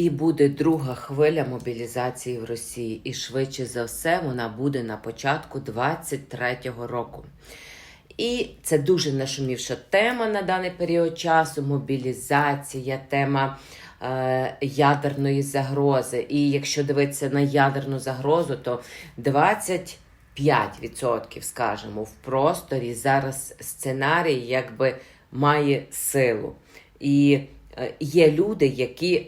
І буде друга хвиля мобілізації в Росії. І швидше за все вона буде на початку 23-го року. І це дуже нашумівша тема на даний період часу: мобілізація, тема е, ядерної загрози. І якщо дивитися на ядерну загрозу, то 25%, скажімо, в просторі зараз сценарій якби має силу. І е, є люди, які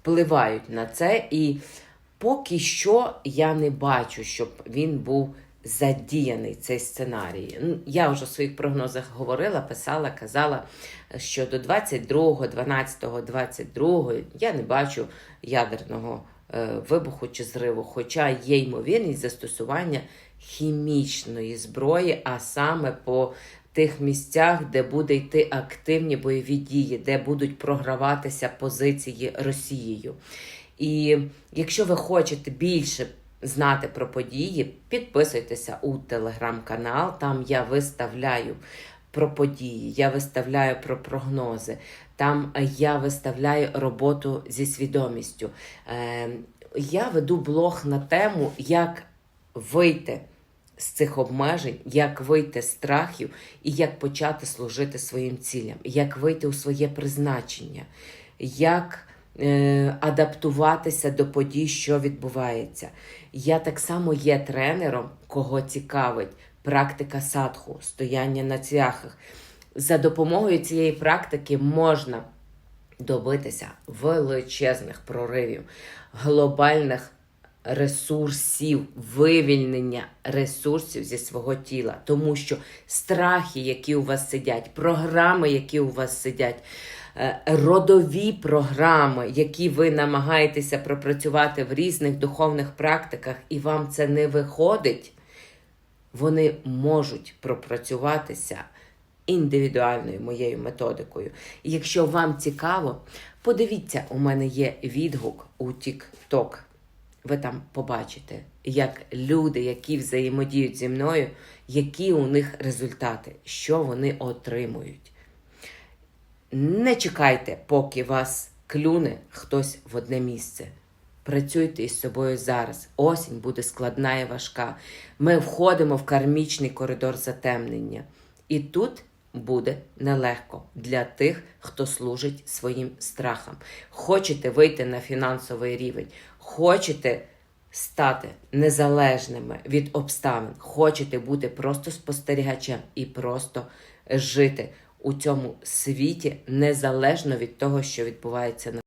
впливають на це, і поки що я не бачу, щоб він був задіяний цей сценарій. Ну, Я вже в своїх прогнозах говорила, писала, казала, що до 22, 12, 22 я не бачу ядерного е, вибуху чи зриву, хоча є ймовірність застосування хімічної зброї, а саме по тих місцях, де буде йти активні бойові дії, де будуть програватися позиції Росією. І якщо ви хочете більше знати про події, підписуйтеся у телеграм-канал. Там я виставляю про події, я виставляю про прогнози. Там я виставляю роботу зі свідомістю. Е, Я веду блог на тему, як вийти з цих обмежень, як вийти з страхів і як почати служити своїм цілям, як вийти у своє призначення, як е, адаптуватися до подій, що відбувається. Я так само є тренером, кого цікавить практика садху, стояння на цвяхах. За допомогою цієї практики можна добитися величезних проривів, глобальних ресурсів, вивільнення ресурсів зі свого тіла, тому що страхи, які у вас сидять, програми, які у вас сидять, е, родові програми, які ви намагаєтеся пропрацювати в різних духовних практиках, і вам це не виходить, вони можуть пропрацюватися індивідуальною моєю методикою. І якщо вам цікаво, подивіться, у мене є відгук у TikTok. Ви там побачите, як люди, які взаємодіють зі мною, які у них результати, що вони отримують. Не чекайте, поки вас клюне хтось в одне місце. Працюйте із собою зараз. Осінь буде складна і важка. Ми входимо в кармічний коридор затемнення. І тут буде нелегко для тих, хто служить своїм страхам. Хочете вийти на фінансовий рівень, хочете стати незалежними від обставин, хочете бути просто спостерігачем і просто жити у цьому світі незалежно від того, що відбувається на